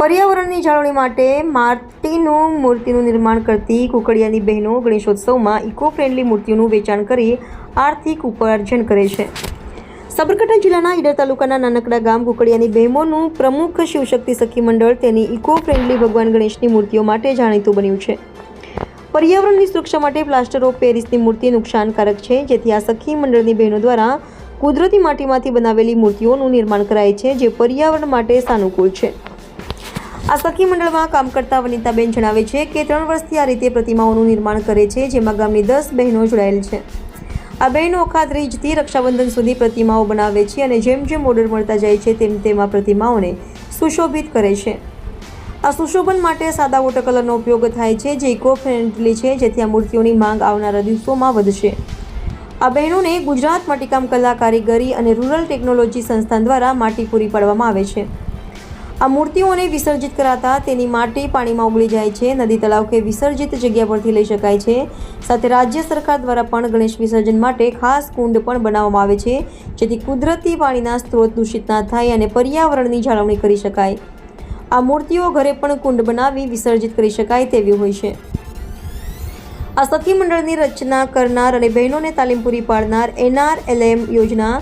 પર્યાવરણની જાળવણી માટે માટીનું મૂર્તિનું નિર્માણ કરતી કુકડિયાની બહેનો ગણેશોત્સવમાં ઇકો ફ્રેન્ડલી મૂર્તિઓનું વેચાણ કરી આર્થિક ઉપાર્જન કરે છે. સાબરકાંઠા જિલ્લાના ઈડર તાલુકાના નાનકડા ગામ કુકડિયાની બહેનોનું પ્રમુખ શિવશક્તિ સખી મંડળ તેની ઇકો ફ્રેન્ડલી ભગવાન ગણેશની મૂર્તિઓ માટે જાણીતું બન્યું છે. પર્યાવરણની સુરક્ષા માટે પ્લાસ્ટર ઓફ પેરિસની મૂર્તિ નુકસાનકારક છે, જેથી આ સખી મંડળની બહેનો દ્વારા કુદરતી માટીમાંથી બનાવેલી મૂર્તિઓનું નિર્માણ કરાય છે, જે પર્યાવરણ માટે સાનુકૂળ છે. આ સખી મંડળમાં કામ કરતા વનિતાબેન જણાવે છે કે ત્રણ વર્ષથી આ રીતે પ્રતિમાઓનું નિર્માણ કરે છે, જેમાં ગામની દસ બહેનો જોડાયેલ છે. આ બહેનો અખાત્રીજથી રક્ષાબંધન સુધી પ્રતિમાઓ બનાવે છે અને જેમ જેમ ઓર્ડર મળતા જાય છે તેમ તેમ આ પ્રતિમાઓને સુશોભિત કરે છે. આ સુશોભન માટે સાદા વોટર કલરનો ઉપયોગ થાય છે, જે ઇકો ફ્રેન્ડલી છે, જેથી આ મૂર્તિઓની માંગ આવનારા દિવસોમાં વધશે. આ બહેનોને ગુજરાત માટીકામ કલા કારીગરી અને રૂરલ ટેકનોલોજી સંસ્થાન દ્વારા માટી પૂરી પાડવામાં આવે છે. આ મૂર્તિઓને વિસર્જિત કરાતા તેની માટી પાણીમાં ઉગળી જાય છે. નદી તળાવ કે વિસર્જિત જગ્યા પરથી લઈ શકાય છે. સાથે રાજ્ય સરકાર દ્વારા પણ ગણેશ વિસર્જન માટે ખાસ કુંડ પણ બનાવવામાં આવે છે, જેથી કુદરતી પાણીના સ્ત્રોત દૂષિત ના થાય અને પર્યાવરણની જાળવણી કરી શકાય. આ મૂર્તિઓ ઘરે પણ કુંડ બનાવી વિસર્જિત કરી શકાય તેવી હોય છે. આ સખી મંડળની રચના કરનાર અને બહેનોને તાલીમ પૂરી પાડનાર એનઆરએલએમ યોજના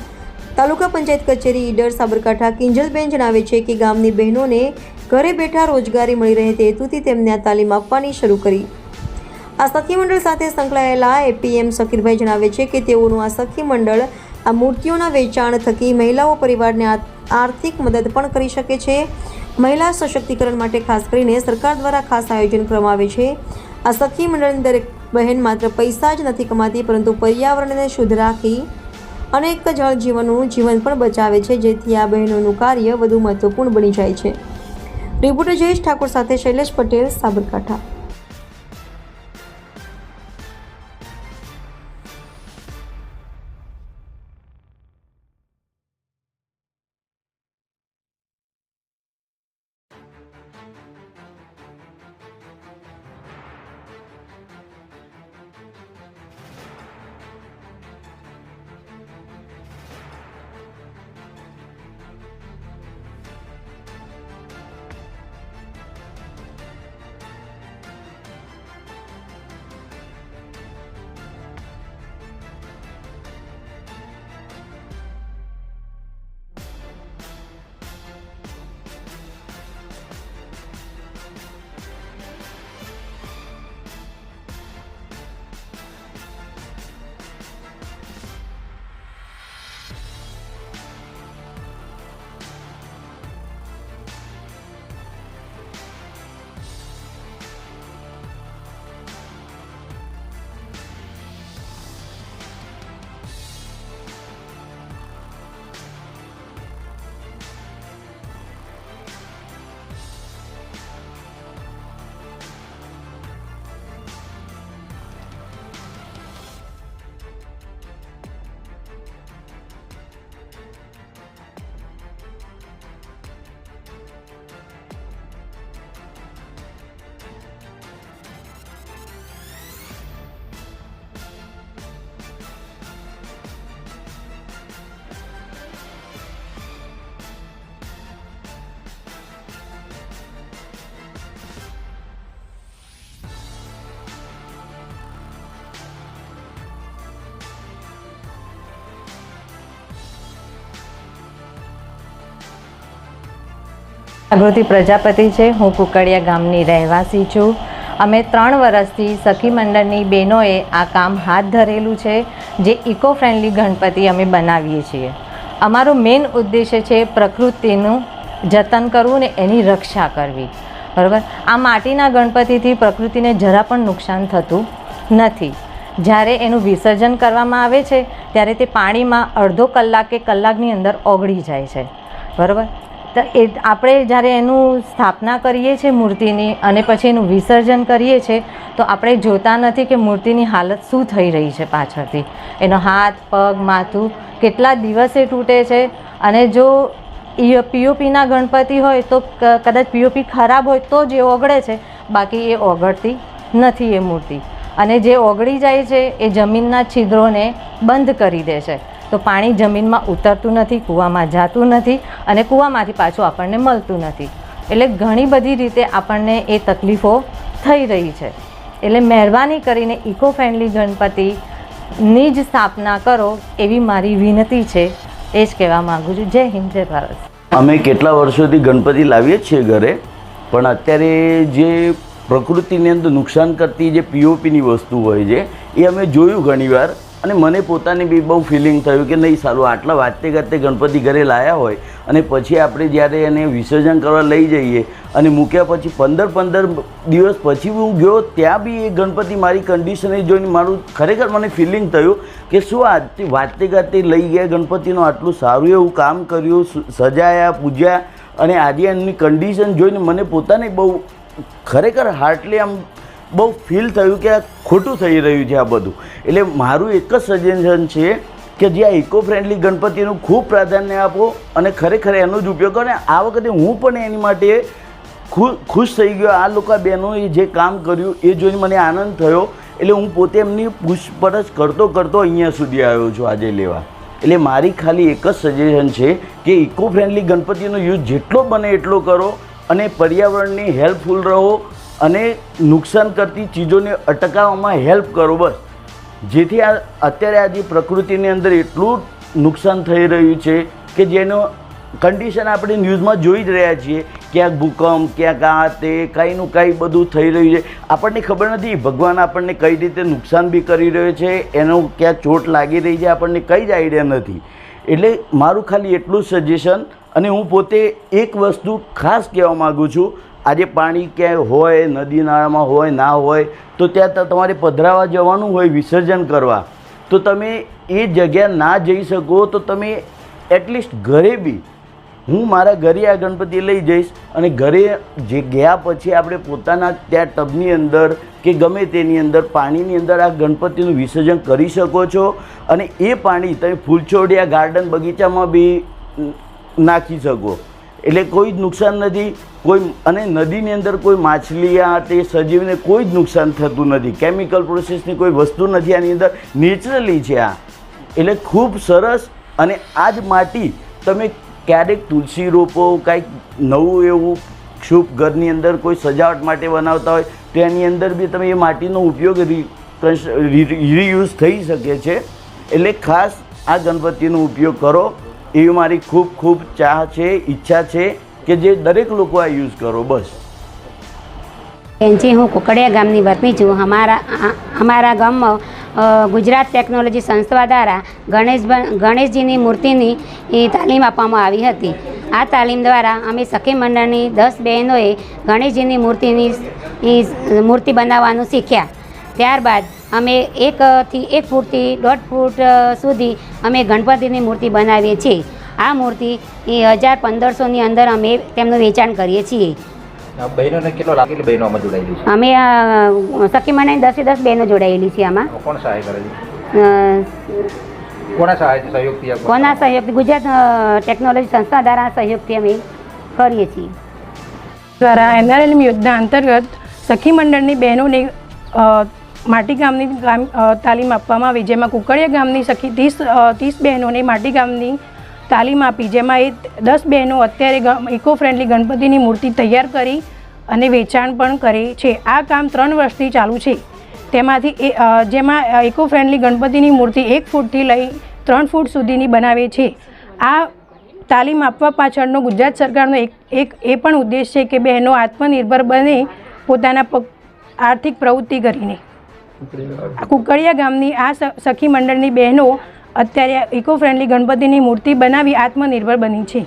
તાલુકા પંચાયત કચેરી ઈડર સાબરકાંઠા કિંજલબેન જણાવે છે કે ગામની બહેનોને ઘરે બેઠા રોજગારી મળી રહે તે હેતુથી તેમને આ તાલીમ આપવાની શરૂ કરી. આ સખી મંડળ સાથે સંકળાયેલા એપીએમ સકીરભાઈ જણાવે છે કે તેઓનું આ સખી મંડળ આ મૂર્તિઓના વેચાણ થકી મહિલાઓ પરિવારને આર્થિક મદદ પણ કરી શકે છે. મહિલા સશક્તિકરણ માટે ખાસ કરીને સરકાર દ્વારા ખાસ આયોજન કરવામાં આવે છે. આ સખી મંડળની દરેક બહેન માત્ર પૈસા જ નથી કમાતી પરંતુ પર્યાવરણને શુદ્ધ રાખી અનેક જળ જીવનનું જીવન પણ બચાવે છે, જેથી આ બહેનોનું કાર્ય વધુ મહત્વપૂર્ણ બની જાય છે. રિપોર્ટર જયેશ ઠાકોર સાથે શૈલેષ પટેલ, સાબરકાંઠા. જાગૃતિ પ્રજાપતિ છે. હું કુકડિયા ગામની રહેવાસી છું. અમે ત્રણ વર્ષથી સખી મંડળની બહેનોએ આ કામ હાથ ધરેલું છે, જે ઇકો ફ્રેન્ડલી ગણપતિ અમે બનાવીએ છીએ. અમારો મેઇન ઉદ્દેશ્ય છે પ્રકૃતિનું જતન કરવું ને એની રક્ષા કરવી. બરાબર? આ માટીના ગણપતિથી પ્રકૃતિને જરા પણ નુકસાન થતું નથી. જ્યારે એનું વિસર્જન કરવામાં આવે છે, ત્યારે તે પાણીમાં અડધો કલાક કે કલાકની અંદર ઓગળી જાય છે. બરાબર? તો એ આપણે જ્યારે એનું સ્થાપના કરીએ છીએ મૂર્તિની અને પછી એનું વિસર્જન કરીએ છીએ, તો આપણે જોતા નથી કે મૂર્તિની હાલત શું થઈ રહી છે પાછળથી. એનો હાથ, પગ, માથું કેટલા દિવસે તૂટે છે અને જો પીઓપીના ગણપતિ હોય તો કદાચ પીઓપી ખરાબ હોય તો જ એ ઓગળે છે. બાકી એ ઓગળતી નથી એ મૂર્તિ. અને જે ઓગળી જાય છે એ જમીનના છિદ્રોને બંધ કરી દે છે. તો પાણી જમીનમાં ઉતરતું નથી, કૂવામાં જાતું નથી અને કૂવામાંથી પાછું આપણને મળતું નથી. એટલે ઘણી બધી રીતે આપણને એ તકલીફો થઈ રહી છે. એટલે મહેરબાની કરીને ઇકો ફ્રેન્ડલી ગણપતિની જ સ્થાપના કરો એવી મારી વિનંતી છે. એ જ કહેવા માગું છું. જય હિન્દ, જય ભારત. અમે કેટલા વર્ષોથી ગણપતિ લાવીએ છીએ ઘરે, પણ અત્યારે જે પ્રકૃતિની અંદર નુકસાન કરતી જે પીઓપીની વસ્તુ હોય છે, એ અમે જોયું ઘણીવાર. અને મને પોતાને બી બહુ ફિલિંગ થયું કે નહીં સારું, આટલા વાતે ગાતે ગણપતિ ઘરે લાયા હોય અને પછી આપણે જ્યારે એને વિસર્જન કરવા લઈ જઈએ અને મૂક્યા પછી પંદર પંદર દિવસ પછી હું ગયો, ત્યાં બી એ ગણપતિ મારી કન્ડિશને જોઈને મારું ખરેખર મને ફિલિંગ થયું કે શું આજથી વાતે ગાતે લઈ ગયા ગણપતિનું, આટલું સારું એવું કામ કર્યું સજાયા, પૂજ્યા અને આજે એમની કન્ડિશન જોઈને મને પોતાને બહુ ખરેખર હાર્ટલી આમ બહુ ફીલ થયું કે આ ખોટું થઈ રહ્યું છે આ બધું. એટલે મારું એક જ સજેશન છે કે જે આ ઇકો ફ્રેન્ડલી ગણપતિનું ખૂબ પ્રાધાન્ય આપો અને ખરેખર એનો જ ઉપયોગ કરો. આ વખતે હું પણ એની માટે ખુશ થઈ ગયો. આ લોકો બહેનોએ જે કામ કર્યું એ જોઈને મને આનંદ થયો. એટલે હું પોતે એમની પૂછપરછ કરતો કરતો અહીંયા સુધી આવ્યો છું આજે લેવા. એટલે મારી ખાલી એક જ સજેશન છે કે ઇકો ફ્રેન્ડલી ગણપતિનો યુઝ જેટલો બને એટલો કરો અને પર્યાવરણની હેલ્પફુલ રહો અને નુકસાન કરતી ચીજોને અટકાવવામાં હેલ્પ કરો બસ. જેથી આ અત્યારે આજે પ્રકૃતિની અંદર એટલું નુકસાન થઈ રહ્યું છે કે જેનો કન્ડિશન આપણે ન્યૂઝમાં જોઈ જ રહ્યા છીએ ક્યાંક ભૂકંપ ક્યાંક આ તે કાંઈનું કાંઈ બધું થઈ રહ્યું છે. આપણને ખબર નથી ભગવાન આપણને કઈ રીતે નુકસાન બી કરી રહ્યો છે, એનો ક્યાં ચોટ લાગી રહી છે આપણને કંઈ જ આઈડિયા નથી. એટલે મારું ખાલી એટલું સજેશન અને હું પોતે એક વસ્તુ ખાસ કહેવા માગું છું આજે પાણી ક્યાંય હોય, નદી નાળામાં હોય, ના હોય, તો ત્યાં તમારે પધરાવા જવાનું હોય, વિસર્જન કરવા. તો તમે એ જગ્યા ના જઈ શકો, તો તમે એટલીસ્ટ ઘરે બી, હું મારા ઘરે આ ગણપતિ લઈ જઈશ અને ઘરે જે ગયા પછી આપણે પોતાના ત્યાં ટબની અંદર કે ગમે તેની અંદર પાણીની અંદર આ ગણપતિનું વિસર્જન કરી શકો છો અને એ પાણી તમે ફૂલછોડિયા ગાર્ડન બગીચામાં બી નાખી શકો. એટલે કોઈ જ નુકસાન નથી. કોઈ અને નદીની અંદર કોઈ માછલી આ તે સજીવને કોઈ જ નુકસાન થતું નથી. કેમિકલ પ્રોસેસની કોઈ વસ્તુ નથી આની અંદર. નેચરલી છે આ. એટલે ખૂબ સરસ અને આ જ માટી તમે ક્યારેક તુલસી રોપો, કાંઈક નવું એવું શુભ ઘરની અંદર કોઈ સજાવટ માટે બનાવતા હોય તો એની અંદર બી તમે એ માટીનો ઉપયોગ રીયુઝ થઈ શકે છે. એટલે ખાસ આ ગણપતિનો ઉપયોગ કરો. એવી મારી ખૂબ ખૂબ ચાહ છે, ઈચ્છા છે કે જે દરેક લોકો આ યુઝ કરો, બસ. એનજી, હું કુકડિયા ગામની વતની છું. અમારા અમારા ગામમાં ગુજરાત ટેકનોલોજી સંસ્થા દ્વારા ગણેશ ગણેશજીની મૂર્તિની એ તાલીમ આપવામાં આવી હતી. આ તાલીમ દ્વારા અમે સખી મંડળની દસ બહેનોએ ગણેશજીની મૂર્તિની મૂર્તિ બનાવવાનું શીખ્યા. ત્યારબાદ અમે એકથી એક ફૂટથી દોઢ ફૂટ સુધી અમે ગણપતિની મૂર્તિ બનાવીએ છીએ. આ મૂર્તિ એ હજાર પંદરસોની અંદર અમે તેમનું વેચાણ કરીએ છીએ. બહેનોને કેટલો લાગે કેટલી બહેનો આમાં જોડાયેલી છે? અમે સખી મને દસે દસ બહેનો જોડાયેલી છે આમાં. કોણ સહાય કરે છે? કોના સહાય સહયોગથી કોના સહયોગથી? ગુજરાત ટેકનોલોજી સંસ્થા દ્વારા સહયોગથી અમે કરીએ છીએ. દ્વારા એનઆરએલએમ યોજના અંતર્ગત સખી મંડળની બહેનોને માટી ગામની ગામ તાલીમ આપવામાં આવી, જેમાં કુકડિયા ગામની સખી ત્રીસ ત્રીસ બહેનોને માટી ગામની તાલીમ આપી, જેમાં એ દસ બહેનો અત્યારે ઇકો ફ્રેન્ડલી ગણપતિની મૂર્તિ તૈયાર કરી અને વેચાણ પણ કરે છે. આ કામ ત્રણ વર્ષથી ચાલુ છે. તેમાંથી એ જેમાં ઇકો ફ્રેન્ડલી ગણપતિની મૂર્તિ એક ફૂટથી લઈ ત્રણ ફૂટ સુધીની બનાવે છે. આ તાલીમ આપવા પાછળનો ગુજરાત સરકારનો એક એક, એ પણ ઉદ્દેશ છે કે બહેનો આત્મનિર્ભર બને પોતાના આર્થિક પ્રવૃત્તિ કરીને. કુકડિયા ગામની આ સખી મંડળની બહેનો અત્યારે ઇકો ફ્રેન્ડલી ગણપતિની મૂર્તિ બનાવી આત્મનિર્ભર બની છે.